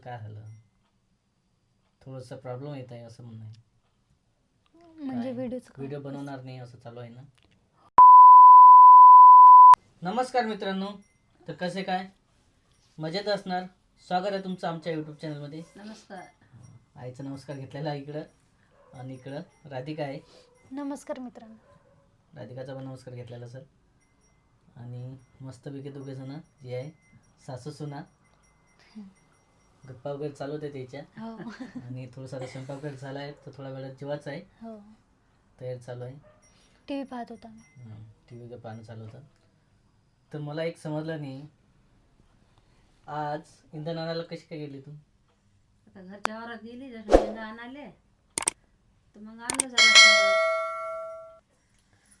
काय झालं? थोडंसं प्रॉब्लेम येत आहे असं म्हणणं आहे. म्हणजे काय? व्हिडिओच व्हिडिओ बनवणार नाही असं चालू आहे ना? नमस्कार मित्रांनो. तर कसे काय? मजेत असणार? स्वागत आहे तुमचं आमच्या यूट्यूब चॅनलमध्ये नमस्कार. आईचा नमस्कार घेतलेला आहे इकडं आणि इकडं राधिका आहे. नमस्कार मित्रांनो. राधिकाचा पण नमस्कार घेतलेला सर आणि मस्तपैकी दोघे जण जे आहे. सासू सुना. गप्पा वगैरे चालू होते त्याच्या. हो. आणि थोडासा आता स्वयंपाक वगैरे झाला आहे तर थोडा वेळात जेवायचा आहे. हो. तयारी चालू आहे. टी व्ही पाहत होता मी. टी व्ही वगैरे पाहणं चालू होतं. तर मला एक समजलं नाही. आज इंधन आणायला कशी काय गेली तू? आता घरच्या वावरात गेली जसं शेंगा आणाले तर मग आणलं जरा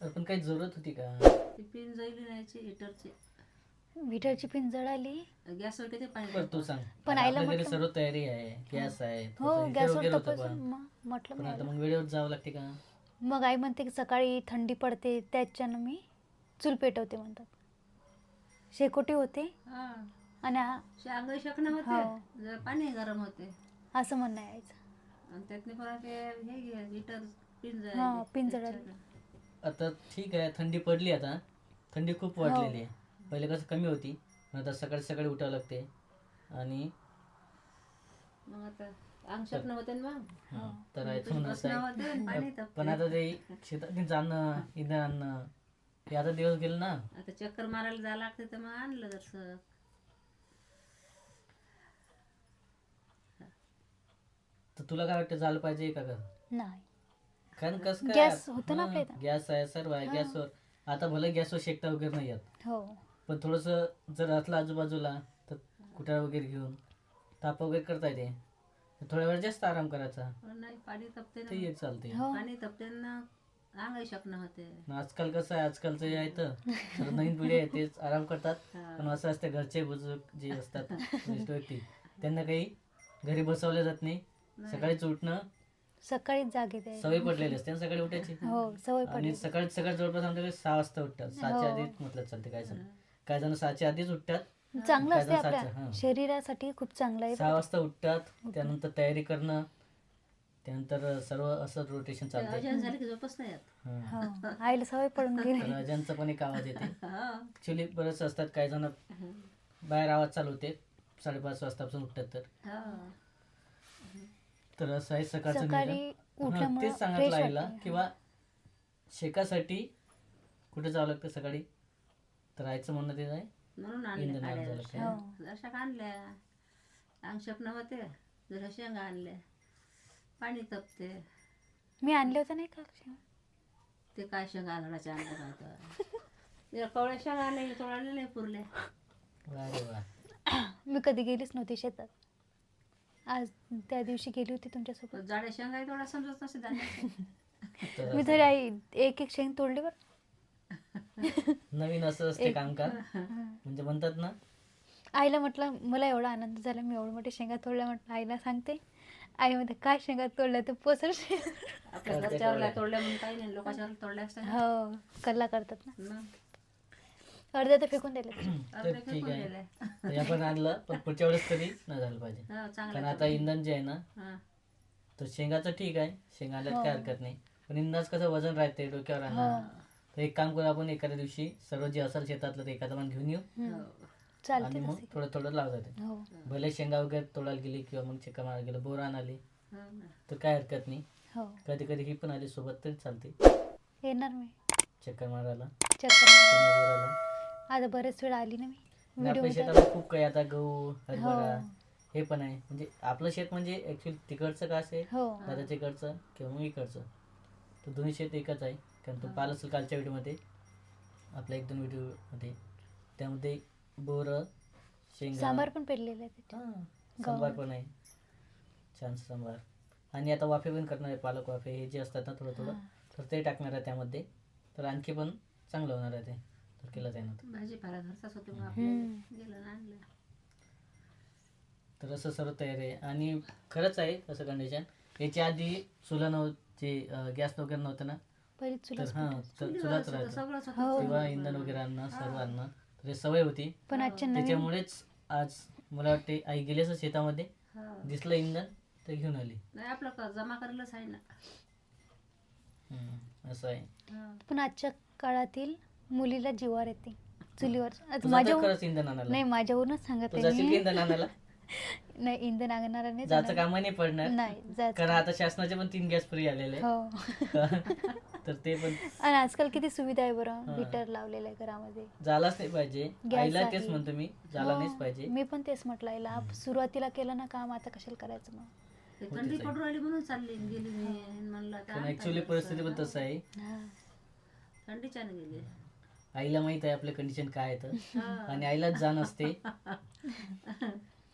अरे पण काही जरूरत होती का? ती पिन जळली नाहीची हिटरची व्हिटरची पिन जळाली गॅसवर किती पाणी बरं तू सांग. पण आता आईला आपल्या घरी म्हटलं- सर्व तयारी आहे. गॅस आहे. हो थोडंसं heater गॅसवर वगैरे होतं तपासून पण मग म्हटलं पण मी आता. मग वेळेवर जावं लागते का? मग आई म्हणते की सकाळी थंडी पडते त्याच्यानं मी चूल पेटवते म्हणतात. शेकोटी होते. हा. आणि शकणं हो. होते जरा पाणी गरम होते. असं म्हणणं आहे आईचं. आणि त्यातनी परत ते हे घे हिटर पिन हा, पिन जळाली. त्याच्यानं. आता ठीक आहे थंडी पडली आता. थंडी खूप हो. वाढलेली आहे. पहिले कसं कमी होती पण आता सकाळी सकाळी उठावं लागते. आणि मग आता ना मग? हा, तर इथून असं बसणं आहे होते आणि पाणी. आता ते शेतात जाणं इंधन आणणं हे आता दिवस गेले ना. आता चक्कर मारायला जायला लागते तर मग आणलं जसं. तर तुला काय वाटतं झालं पाहिजे का गं? नाही. कारण कसं काय? गॅस होतं ना आपल्या इथं. गॅस आहे सर्व आहे गॅसवर. आता भले गॅसवर शेकता वगैरे नाही येत. हो. पण थोडंसं जर असलं आजूबाजूला तर कुटार वगैरे घेऊन ताप वगैरे करता येते थोड्या वेळ जास्त आराम करायचा. पण नाही पाणी ते एक चालते हो. पाणी तपते ना अंगही शकणं होते. आणि आजकाल कसं आहे आजकालचं जे आहे तर. नवीन पिढी आहे तेच आराम करतात. हा. पण असं असतं घरचे बुजुर्ग जे असतात वरिष्ठ व्यक्ती त्यांना काही घरी बसवलं जात नाही. नाही. सकाळीच उठणं सकाळीच जागे सवय पडलेली असते ना सकाळी उठायची. हो सवय आणि पडली. सकाळी सकाळी जवळपास आमच्याकडे सहा वाजता उठतात. सहाच्या हो. आधीच म्हटलं चालते काय जण काय जण सहाच्या आधीच उठतात. चांगलं असते आपल्या हा. शरीरासाठी खूप चांगलं आहे सहा वाजता उठतात त्यानंतर तयारी करणं त्यानंतर सर्व असं रोटेशन चालते अजून झाले की झोपच नाही येत. हा. हो आईला सवय पडून गेली. अजांचा पण एक आवाज येते. हा. ऍक्च्युली बरेच असतात काही जण बाहेर आवाज चालू होते. साडेपाच वाजतापासून उठतात तर. हा. तर असं आहे सकाळचं सकाळी नियोजन. हा, उठल्यामुळे तेच फ्रेश आईला वाटते किंवा शेकासाठी कुठे जावं लागतं सकाळी? तर आईचं म्हणणं ते आहे. म्हणून इंधन आणल्या आणलं काड्या हो. जशा आणल्या? अंग शकणं होते. जशा शेंगा आणल्या. पाणी तपते. मी आणले होते नाही का ते काय शेंगा आघाडाच्या आणल्या नव्हतं कवळ्या शेंगा आणल्या तोडायला नाही पुरल्या. वा रे वा. मी कधी गेलीच नव्हती शेतात. आज त्या दिवशी गेली होती तुमच्यासोबत. पण जाड्या शेंगा थोडा समजत नसे धान्याच्या. तर मी तरी आई एक एक शेंग तोडली बरं. नवीन असं असते कामकाज म्हणजे म्हणतात ना? आईला म्हटलं मला एवढा आनंद झाला मी एवढं मोठे शेंगा तोडल्या. म्हटलं आईला सांगते आई मध्ये काय शेंगा तोडल्या ते पसर आपल्या घरच्या वरल्या तोडल्या म्हणून काही नाही लोकांच्या वरल्या तोडल्या असतात हो कल्ला करतात ना. अर्ध्या तर फेकून दिले तर ठीक आहे. तर आपण आणलं पण पुढच्या वेळेस तरी नाही झालं पाहिजे. हो, कारण चांगलं आता इंधन जे आहे ना. तर शेंगाचं ठीक आहे. शेंगा आणल्यात हो. काय हरकत नाही. पण इंधाच कसं वजन राहते डोक्यावर तर एक काम करू आपण एखाद्या दिवशी सर्व जे असेल शेतातलं ते एखादं पण घेऊन येऊ. हो. चालते आणि मग तसे. थोडं थोडं लावत जाते. हो. भले शेंगा वगैरे तोडायला गेली किंवा मग चक्कर मारायला गेलं बोर आणाली हो. तर काय हरकत नाही. हो. कधी कधी ही पण आली सोबत तरी चालते. येणार मी. चक्कर मारायला. चक्कर बोराला आता बरेच वेळ आली ना मी. आणि आपल्या व्हिडिओ शेताला खूप काही आता गहू हरभरा हो. हे पण आहे. म्हणजे आपलं शेत म्हणजे ऍक्च्युली तिकडचं का असेल हो. दादाच्या इकडचं किंवा मग इकडचं. तर दोन्ही शेत एकच आहे. कारण तो पाहिलं असेल कालच्या व्हिडिओमध्ये. आपल्या एक दोन व्हिडिओमध्ये. त्यामध्ये बोर शेंगा. सांबार पण पेरलेलं आहे त्याच्यात. हां, सांबार पण आहे. छान सांबार. आणि आता वाफे पण करणार आहे पालक वाफे. हे जे असतात ना थोडं थोडं हा. तर ते टाकणार आहे त्यामध्ये. तर आणखी पण चांगलं होणार आहे ते. तर केलं जाईल आता. भाजीपाला घरचाच होते मग हम्म. आपल्याला गेलं ना आणलं. तर असं सर्व तयारी आहे. आणि खरंच आहे तसं कंडिशन याच्या आधी चुला नव्हती गॅस वगैरे नव्हतं ना पहिली तर हां तर चुलाच हो. किंवा. इंधन वगैरे आणणं सर्व आणणं तर हे सवय होती. पण आजच्या नवीन त्याच्यामुळेच आज मला वाटते आई गेली असं शेतामध्ये. दिसलं इंधन तर घेऊन आली. नाही आपलं का जमा करायलाच आहे ना. हम्म, असं आहे. हा. पण आजच्या काळातील मुलीला जीवावर येते. चुलीवर. आता तू माझ्याहून खरंच इंधन आणायला? नाही माझ्यावरूनच तू सांगत आहे मी. इंधन आणायला? नाही इंधन आणणार नाही जायचं जाणार. काम नाही पडणार. नाही जायचं कारण आता शासनाचे पण तीन गॅस फ्री आलेले आहे. हो. तर ते पण आणि आजकाल किती सुविधा आहे बरं हा. हीटर लावलेलं आहे घरामध्ये झालाच नाही पाहिजे आईला आहे. तेच म्हणतो मी झाला हो, नाहीच पाहिजे मी पण तेच म्हटलं आईला सुरुवातीला केलं ना काम आता कशाला करायचं मग ते होतेच थंडी आहे. पडू राहिली म्हणून चालली गेली मी म्हणलं आता पण आणता ऍक्च्युली येईल परिस्थिती पण. तसं आहे हा. थंडीच्याने गेली आईला माहीत आहे आपलं कंडिशन काय आहे तर. आणि आईलाच जाण असते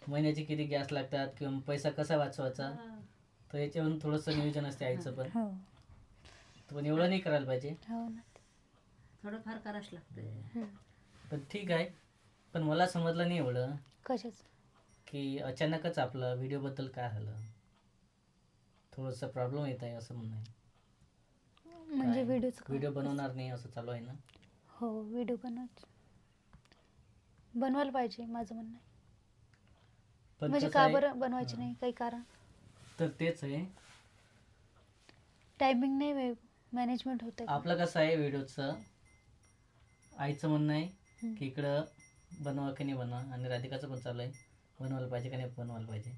महिन्याचे किती गॅस लागतात किंवा पैसा कसा वाचवायचा. तर याच्यावरून थोडंसं नियोजन असते आईचं पण हो पण एवढं नाही करायला पाहिजे. हो ना. थोडंफार करावंच लागतंय. पण ठीक आहे. पण मला समजलं नाही एवढं कशाच? की अचानकच आपलं व्हिडिओबद्दल काय झालं? थोडंसं प्रॉब्लेम येत आहे असं म्हणणं आहे. म्हणजे काय? व्हिडिओच व्हिडिओ बनवणार नाही असं चालू आहे ना? हो व्हिडिओ बनवच बनवायला पाहिजे माझं म्हणणं आहे. पण म्हणजे कसं का आहे- बरं बनवायचे हा. नाही? काही कारण? तर तेच आहे. टायमिंग नाही मॅनेजमेंट होत आपलं कसं आहे व्हिडिओचं? आईचं म्हणणं आहे. की इकडं बनवा की नाही बनवा? आणि राधिकाचं पण चालू आहे. बनवायला पाहिजे की नाही बनवायला पाहिजे.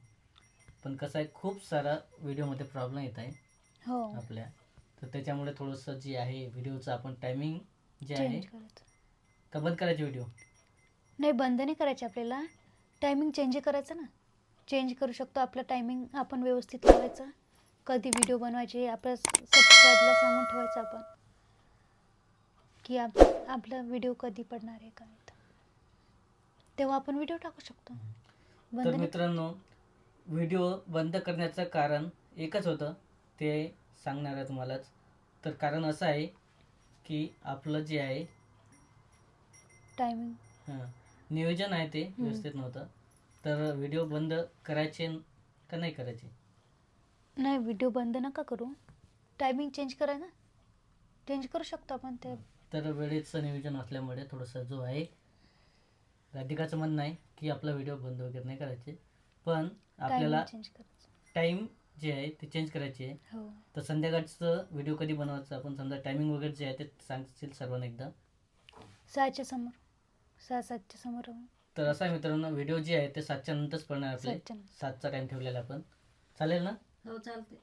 पण कसं आहे खूप सारा व्हिडिओमध्ये प्रॉब्लेम येत आहे हो. आपल्या. तर त्याच्यामुळे थोडंसं जे आहे व्हिडिओचं आपण टायमिंग जे आहे चेंज करायचं. का बंद करायचे व्हिडिओ? नाही बंद नाही करायचे आपल्याला. टायमिंग चेंज करायचं ना. चेंज करू शकतो आपलं टायमिंग आपण व्यवस्थित लावायचं कधी व्हिडिओ बनवायचे आपल्या सबस्क्राईबला सांगून ठेवायचं आपण. की आप आपला व्हिडिओ कधी पडणार आहे काय. तेव्हा आपण व्हिडिओ टाकू शकतो. तर मित्रांनो व्हिडिओ बंद करण्याचं कारण एकच होतं ते सांगणार आहे तुम्हालाच. तर कारण असं आहे की आपलं जे आहे टायमिंग हां नियोजन आहे ते व्यवस्थित नव्हतं. तर व्हिडिओ बंद करायचे न- का नाही करायचे? नाही व्हिडिओ बंद नका करू. टायमिंग चेंज करा ना. चेंज करू शकतो आपण ते. तर वेळेचं नियोजन असल्यामुळे थोडंसं जो आहे राधिकाचं म्हणणं आहे की आपला व्हिडिओ बंद वगैरे नाही करायचे. पण आपल्याला चेंज करायचं. टाईम जे आहे ते चेंज करायचे आहे. हो. तर संध्याकाळचं व्हिडिओ कधी बनवायचं? आपण समजा टायमिंग वगैरे जे आहे ते सांगशील सर्वांना एकदा? सहाच्या समोर. सहा सातच्या समोर तर असं आहे मित्रांनो व्हिडिओ जे आहे ते सातच्या नंतरच पडणार आपले. सातच्या नंतर. सातचा टाइम ठेवलेला आपण. चालेल ना? हो चालते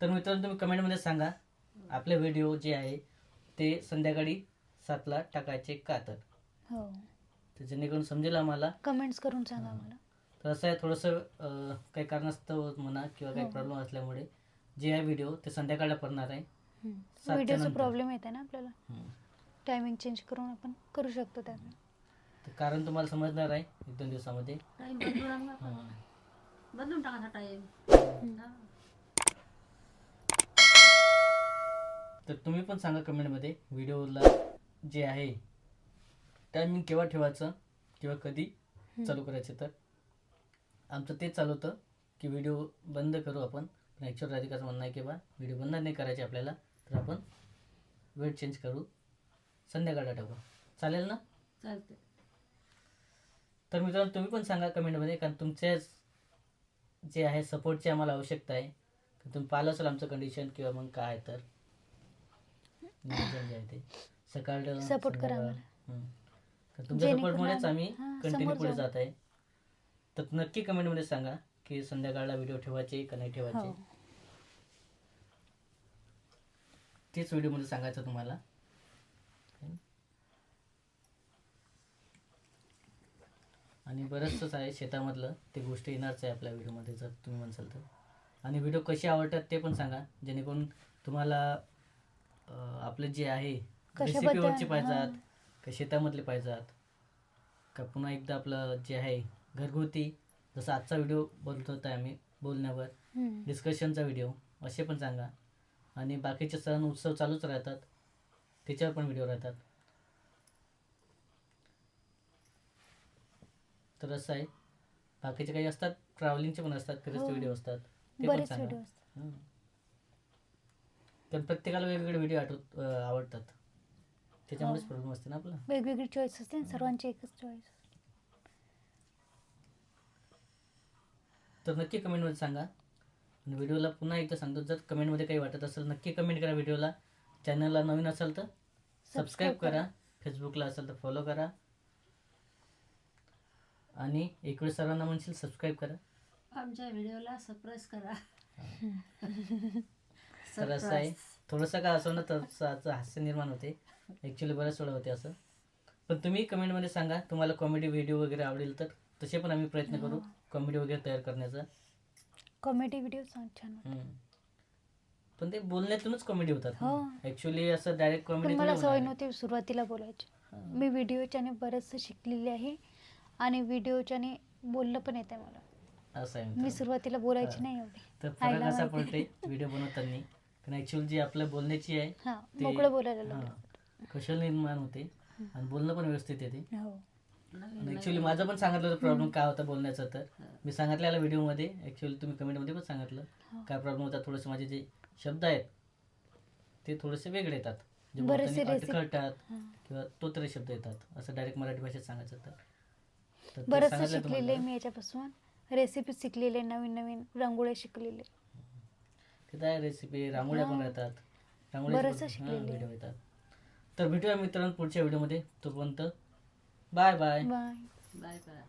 तर मित्रांनो तुम्ही कमेंटमध्ये सांगा आपले व्हिडिओ जे आहे ते संध्याकाळी सातला टाकायचे का तर? हो. तर जेणेकरून समजेल आम्हाला. कमेंट्स करून सांगा हा. मला तर असं आहे थोडंसं अं, काही कारणास्तव म्हणा किंवा काही हो. प्रॉब्लेम असल्यामुळे जे आहे व्हिडिओ ते संध्याकाळला पडणार आहे. सातच्या व्हिडिओचा नंतर. प्रॉब्लेम येते ना आपल्याला? हम्म. टायमिंग चेंज करून आपण करू शकतो त्याला तर कारण तुम्हाला समजणार आहे एक दोन दिवसामध्ये? बदलून टाका टाइम तर तुम्ही पण सांगा कमेंटमध्ये व्हिडिओला जे आहे टायमिंग केव्हा ठेवायचं किंवा कधी चालू करायचं तर. आमचं तेच चालू होतं की व्हिडिओ बंद करू आपण. पण ॲक्च्युअल राधिकाचं म्हणणं आहे की बा व्हिडिओ बंद नाही करायचे आपल्याला तर आपण वेळ चेंज करू. संध्याकाळला टाकू. चालेल ना? चालते तर मित्रांनो तुम्ही पण सांगा कमेंटमध्ये कारण तुमच्याच जे आहे सपोर्टची आम्हाला आवश्यकता आहे. तुम्ही पाहिलं असेल आमचं कंडिशन किंवा मग काय तर. नियोजन जे आहे ते. सकाळ Support करा तुमच्या सपोर्टमुळेच आम्ही कंटिन्यू पुढे. जात आहे. तर नक्की कमेंटमध्ये सांगा की संध्याकाळला व्हिडिओ ठेवायचे का नाही ठेवायचे? हो. तेच व्हिडिओमध्ये सांगायचं तुम्हाला. आणि बरंचसंच आहे शेतामधलं ते गोष्ट येणारच आहे आपल्या व्हिडिओमध्ये जर तुम्ही म्हणसाल तर आणि व्हिडिओ कसे आवडतात ते पण सांगा जेणेकरून तुम्हाला आपलं जे आहे रेसिपीवरचे पाहिजेत. का शेतामधले पाहिजेत का पुन्हा एकदा आपलं जे आहे घरगुती जसं आजचा व्हिडिओ बोलत होता आम्ही बोलण्यावर. डिस्कशनचा व्हिडिओ असे पण सांगा आणि बाकीचे सण उत्सव चालूच राहतात त्याच्यावर पण व्हिडिओ राहतात तर असं आहे. बाकीचे काही असतात ट्रॅव्हलिंगचे पण असतात हो. व्हिडिओ असतात. ते पण बरेच सांगा. व्हिडिओ असतात. हं. तर प्रत्येकाला वेगवेगळे व्हिडिओ आठवत अं, आवडतात. त्याच्यामुळेच हो. प्रॉब्लेम असते ना आपला. वेगवेगळी चॉईस असते ना सर्वांची एकच चॉईस तर नक्की कमेंटमध्ये सांगा. आणि व्हिडिओला पुन्हा एकदा सांगतो जर कमेंटमध्ये काही वाटत असेल नक्की कमेंट करा व्हिडिओला चॅनलला नवीन असेल तर सबस्क्राईब करा. फेसबुकला असेल तर फॉलो करा. आणि एक वेळ सर्वांना म्हणशील सबस्क्राईब करा. आमच्या व्हिडिओला सरप्राईज करा. तर असं आहे. थोडंसं का असं ना तर हास्य निर्माण होते. ॲक्च्युली बऱ्याच वेळा होते असं. पण तुम्ही कमेंटमध्ये सांगा तुम्हाला कॉमेडी व्हिडिओ वगैरे आवडेल तर. तसे पण आम्ही प्रयत्न करू कॉमेडी वगैरे तयार करण्याचा. कॉमेडी व्हिडिओ छान. हम्म. पण ते बोलण्यातूनच कॉमेडी होतात. हो. ऍक्च्युली असं डायरेक्ट पण कॉमेडी मला सवय नव्हती सुरुवातीला बोलायची. मी व्हिडिओच्याने बरंचसं शिकलेली आहे. आणि व्हिडिओच्याने बोललं पण येते मला. असं आहे मी मित्रांनो. सुरुवातीला बोलायची नाही एवढी. तर फरक आईला असा माहिती. पडते व्हिडिओ बनवताना. कारण ऍक्च्युअली जी आपल्या बोलण्याची आहे हा ते- मोकळं बोलायला हा, लागलं. कौशल्य निर्माण होते? आणि बोलणं पण व्यवस्थित येते. हो. ऍक्च्युली माझं पण सांगितलं होतं प्रॉब्लेम काय होता बोलण्याचा तर. मी सांगितलेला व्हिडिओमध्ये ऍक्च्युली तुम्ही कमेंटमध्ये पण सांगितलं. हो. काय प्रॉब्लेम होता थोडेसे माझे जे शब्द आहेत ते थोडेसे वेगळे येतात. जे बरेचसे बोलताना हा. किंवा तोतरे शब्द येतात. असं डायरेक्ट मराठी भाषेत सांगायचं तर. तर ते बरंचसं सांगितलं शिकलेलं. मी याच्यापासून. रेसिपी शिकलेले नवीन नवीन रांगोळ्या शिकलेले. तिथं आहे रेसिपी रांगोळ्या पण हा. राहतात बरंचसं शिकलेलं. व्हिडिओ येतात. तर भेटूया मित्रांनो पुढच्या व्हिडिओमध्ये तोपर्यंत बाय बाय बाय बाय करा